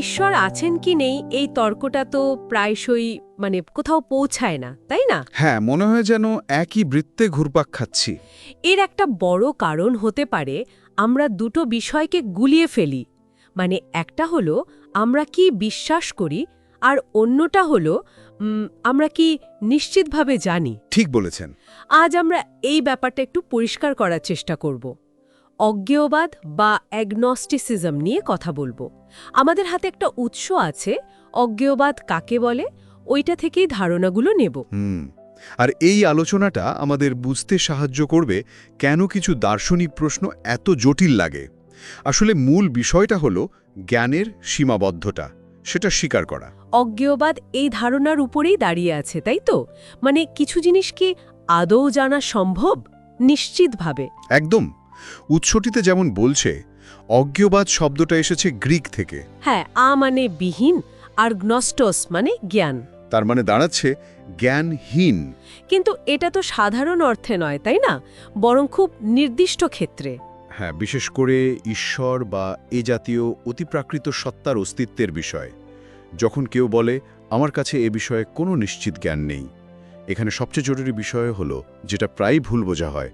ঈশ্বর আছেন কি নেই এই তর্কটা তো প্রায়শই মানে কোথাও পৌঁছায় না তাই না? হ্যাঁ মনে হয় যেন একই বৃত্তে ঘুরপাক খাচ্ছি। এর একটা বড় কারণ হতে পারে আমরা দুটো বিষয়কে গুলিয়ে ফেলি। মানে একটা হলো আমরা কি বিশ্বাস করি আর অন্যটা হলো আমরা কি নিশ্চিতভাবে জানি। ঠিক বলেছেন। আজ আমরা এই ব্যাপারটা একটু পরিষ্কার করার চেষ্টা করব। অজ্ঞেয়বাদ বা অ্যাগনস্টিসিজম নিয়ে কথা বলব। আমাদের হাতে একটা উৎস আছে অজ্ঞেয়বাদ কাকে বলে? ওইটা থেকেই ধারণাগুলো নেব। হুম আর এই আলোচনাটা আমাদের বুঝতে সাহায্য করবে কেন কিছু দার্শনিক প্রশ্ন এত জটিল লাগে। আসলে মূল বিষয়টা হলো জ্ঞানের সীমাবদ্ধতা সেটা স্বীকার করা। অজ্ঞেয়বাদ এই ধারণার উপরেই দাঁড়িয়ে আছে তাই তো? মানে কিছু জিনিস কি আদৌ জানা সম্ভব? নিশ্চিতভাবে। একদম। উৎসটিতে যেমন বলছে অজ্ঞবাদ শব্দটা এসেছে গ্রিক থেকে। হ্যাঁ আ মানে বিহীন আর গ্নস্টস মানে জ্ঞান। তার মানে দাঁড়াচ্ছে জ্ঞানহীন। কিন্তু এটা তো সাধারণ অর্থে নয় তাই না? বরং খুব নির্দিষ্ট ক্ষেত্রে। হ্যাঁ বিশেষ করে ঈশ্বর বা এ জাতীয় অতিপ্রাকৃত সত্তার অস্তিত্বের বিষয়। যখন কেউ বলে আমার কাছে এ বিষয়ে কোনো নিশ্চিত জ্ঞান নেই। এখানে সবচেয়ে জরুরি বিষয় হলো যেটা প্রায় ভুল বোঝা হয়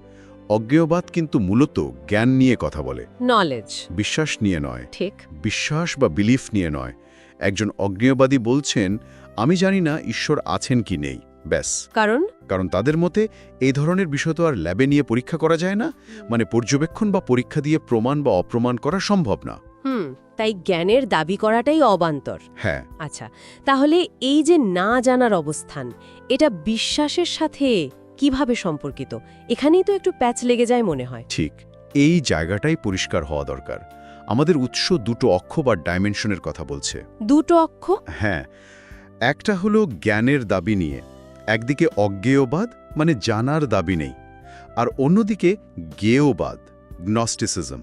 অজ্ঞেয়বাদ কিন্তু মূলত জ্ঞান নিয়ে কথা বলে। নলেজ বিশ্বাস নিয়ে নয়। ঠিক। বিশ্বাস বা বিলিফ নিয়ে নয়। একজন অজ্ঞেয়বাদী বলছেন আমি জানি না ঈশ্বর আছেন কি নেই। ব্যাস। কারণ? কারণ তাদের মতে এই ধরনের বিষয় তো আর ল্যাবে নিয়ে পরীক্ষা করা যায় না। মানে পর্যবেক্ষণ বা পরীক্ষা দিয়ে প্রমাণ বা অপ্রমাণ করা সম্ভব না। হুম তাই জ্ঞানের দাবি করাটাই অবান্তর। হ্যাঁ। আচ্ছা তাহলে এই যে না জানার অবস্থান এটা বিশ্বাসের সাথে কীভাবে সম্পর্কিত? এখানেই তো একটু প্যাচ লেগে যায় মনে হয়। ঠিক এই জায়গাটাই পরিষ্কার হওয়া দরকার। আমাদের উৎস দুটো অক্ষ বা ডাইমেনশনের কথা বলছে। দুটো অক্ষ? হ্যাঁ একটা হলো জ্ঞানের দাবি নিয়ে একদিকে অজ্ঞেয়বাদ মানে জানার দাবি নেই আর অন্যদিকে জ্ঞেয়বাদ গ্নস্টিসিজম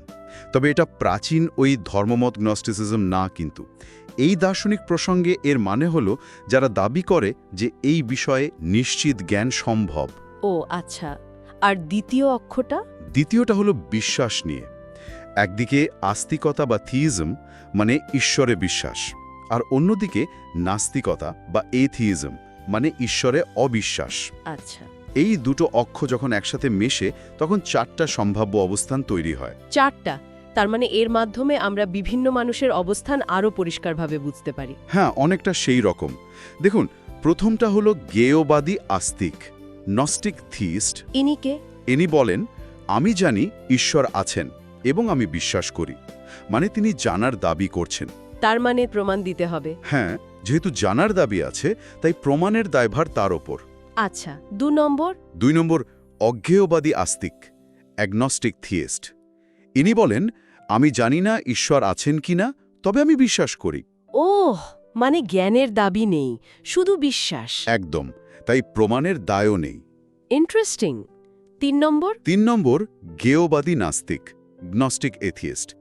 তবে এটা প্রাচীন ওই ধর্মমত গ্নস্টিসিজম না কিন্তু। এই দার্শনিক প্রসঙ্গে এর মানে হলো যারা দাবি করে যে এই বিষয়ে নিশ্চিত জ্ঞান সম্ভব। ও আচ্ছা আর দ্বিতীয় অক্ষটা দ্বিতীয়টা হলো বিশ্বাস নিয়ে। একদিকে আস্তিকতা বা থিইজম মানে ঈশ্বরে বিশ্বাস আর অন্যদিকে নাস্তিকতা বা এথিইজম মানে ঈশ্বরে অবিশ্বাস। আচ্ছা। এই দুটো অক্ষ যখন একসাথে মেশে তখন চারটা সম্ভাব্য অবস্থান তৈরি হয়। চারটা? তার মানে এর মাধ্যমে আমরা বিভিন্ন মানুষের অবস্থান আরও পরিষ্কারভাবে বুঝতে পারি। হ্যাঁ অনেকটা সেই রকম। দেখুন প্রথমটা হলো গেয়বাদী আস্তিক নস্টিক থিস্ট ইনিকে ইনি বলেন আমি জানি ঈশ্বর আছেন এবং আমি বিশ্বাস করি। মানে তিনি জানার দাবি করছেন। তার মানে প্রমাণ দিতে হবে। হ্যাঁ যেহেতু জানার দাবি আছে তাই প্রমাণের দায়ভার তার ওপর। আচ্ছা দু নম্বর? দুই নম্বর অজ্ঞেয়বাদী আস্তিক অ্যাগনস্টিক থিয়েস্ট ইনি বলেন আমি জানি না ঈশ্বর আছেন কিনা তবে আমি বিশ্বাস করি। ওহ মানে জ্ঞানের দাবি নেই শুধু বিশ্বাস। একদম। তাই প্রমাণের দায়ও নেই। ইন্টারেস্টিং তিন নম্বর? তিন নম্বর গেয়বাদী নাস্তিক গ্নস্টিক এথিয়েস্ট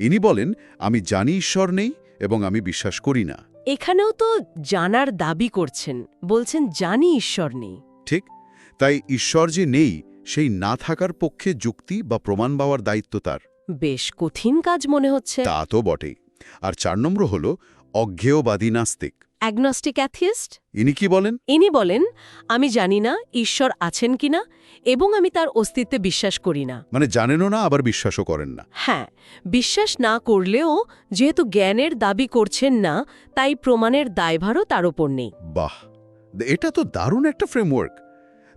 ইনি বলেন আমি জানি ঈশ্বর নেই এবং আমি বিশ্বাস করি না। এখানেও তো জানার দাবি করছেন বলছেন জানি ঈশ্বর নেই। ঠিক তাই ঈশ্বর যে নেই সেই না থাকার পক্ষে যুক্তি বা প্রমাণ পাওয়ার দায়িত্ব তার। বেশ কঠিন কাজ মনে হচ্ছে। তা তো বটেই। আর চার নম্বর হল অজ্ঞেয়বাদী নাস্তিক। অ্যাগনস্টিক অ্যাথিয়েস্ট ইনি কি বলেন? ইনি বলেন আমি জানি না ঈশ্বর আছেন কিনা এবং আমি তার অস্তিত্বে বিশ্বাস করি না। মানে জানেনও না আবার বিশ্বাসও করেন না। হ্যাঁ বিশ্বাস না করলেও যেহেতু জ্ঞানের দাবি করছেন না তাই প্রমাণের দায়ভারও তার ওপর নেই। বাহ! এটা তো দারুণ একটা ফ্রেমওয়ার্ক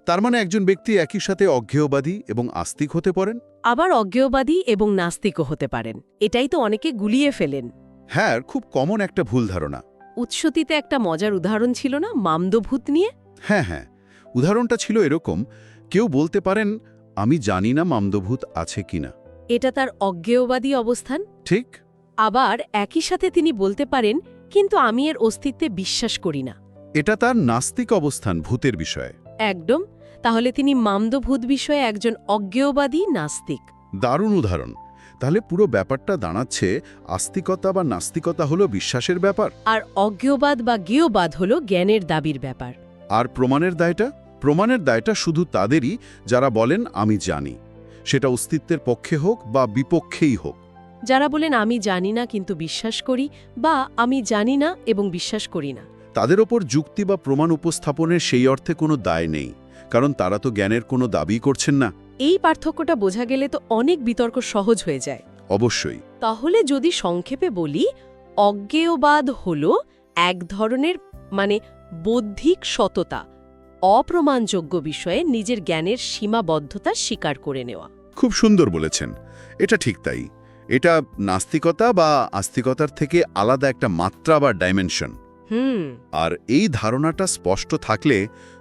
তার মানে একজন ব্যক্তি একই সাথে অজ্ঞেয়বাদী এবং আস্তিক হতে পারেন? আবার অজ্ঞেয়বাদী এবং নাস্তিকও হতে পারেন। এটাই তো অনেকে গুলিয়ে ফেলেন। হ্যাঁ খুব কমন একটা ভুল ধারণা। উৎসতিতে একটা মজার উদাহরণ ছিল না মামদভূত নিয়ে? হ্যাঁ হ্যাঁ। উদাহরণটা ছিল এরকম কেউ বলতে পারেন আমি জানি না মামদভূত আছে কিনা এটা তার অজ্ঞেয়বাদী অবস্থান? ঠিক। আবার একই সাথে তিনি বলতে পারেন কিন্তু আমি এর অস্তিত্বে বিশ্বাস করি না। এটা তার নাস্তিক অবস্থান ভূতের বিষয়ে। একদম। তাহলে তিনি মামদভূত বিষয়ে একজন অজ্ঞেয়বাদী নাস্তিক। দারুণ উদাহরণ। তাহলে পুরো ব্যাপারটা দাঁড়াচ্ছে আস্তিকতা বা নাস্তিকতা হলো বিশ্বাসের ব্যাপার? আর অজ্ঞবাদ বা জ্ঞেয়বাদ হল জ্ঞানের দাবির ব্যাপার। আর প্রমাণের দায়টা? প্রমাণের দায়টা শুধু তাদেরই যারা বলেন আমি জানি। সেটা অস্তিত্বের পক্ষে হোক বা বিপক্ষেই হোক। যারা বলেন আমি জানি না কিন্তু বিশ্বাস করি বা আমি জানি না এবং বিশ্বাস করি না। তাদের ওপর যুক্তি বা প্রমাণ উপস্থাপনের সেই অর্থে কোনো দায় নেই কারণ তারা তো জ্ঞানের কোনো দাবি করছেন না। এই পার্থক্যটা বোঝা গেলে তো অনেক বিতর্ক সহজ হয়ে যায়। অবশ্যই। তাহলে যদি সংক্ষেপে বলি অজ্ঞেয়বাদ হল এক ধরনের মানে বৌদ্ধিক সততা অপ্রমাণযোগ্য বিষয়ে নিজের জ্ঞানের সীমাবদ্ধতা স্বীকার করে নেওয়া। খুব সুন্দর বলেছেন। এটা ঠিক তাই। এটা নাস্তিকতা বা আস্তিকতার থেকে আলাদা একটা মাত্রা বা ডাইমেনশন হুম। আর এই ধারণাটা স্পষ্ট থাকলে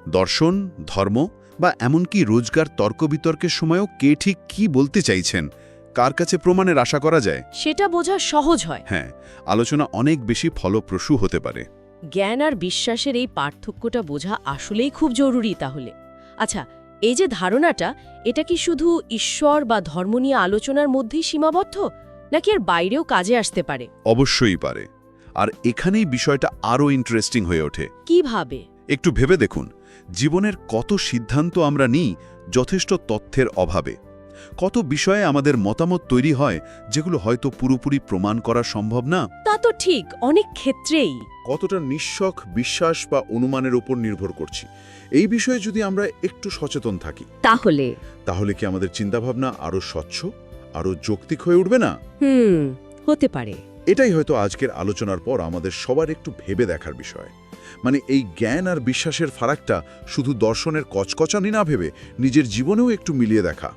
দর্শন ধর্ম বা এমনকি রোজগার তর্ক বিতর্কের সময়ও কে ঠিক কি বলতে চাইছেন? কার কাছে প্রমাণের আশা করা যায়? সেটা বোঝা সহজ হয়। হ্যাঁ আলোচনা অনেক বেশি ফলপ্রসূ হতে পারে। জ্ঞান আর বিশ্বাসের এই পার্থক্যটা বোঝা আসলেই খুব জরুরি তাহলে। আচ্ছা এই যে ধারণাটা এটা কি শুধু ঈশ্বর বা ধর্ম নিয়ে আলোচনার মধ্যেই সীমাবদ্ধ? নাকি এর বাইরেও কাজে আসতে পারে? অবশ্যই পারে। আর এখানেই বিষয়টা আরও ইন্টারেস্টিং হয়ে ওঠে। কীভাবে? একটু ভেবে দেখুন। জীবনের কত সিদ্ধান্ত আমরা নিই যথেষ্ট তথ্যের অভাবে। কত বিষয়ে আমাদের মতামত তৈরি হয় যেগুলো হয়তো পুরোপুরি প্রমাণ করা সম্ভব না? তা তো ঠিক অনেক ক্ষেত্রেই। কতটা নিঃশক বিশ্বাস বা অনুমানের উপর নির্ভর করছি। এই বিষয়ে যদি আমরা একটু সচেতন থাকি। তাহলে? তাহলে কি আমাদের চিন্তাভাবনা আরও স্বচ্ছ আরও যৌক্তিক হয়ে উঠবে না? হুম হতে পারে। এটাই হয়তো আজকের আলোচনার পর আমাদের সবার একটু ভেবে দেখার বিষয়। মানে এই জ্ঞান আর বিশ্বাসের ফারাকটা শুধু দর্শনের কচকচানি না ভেবে নিজের জীবনেও একটু মিলিয়ে দেখা।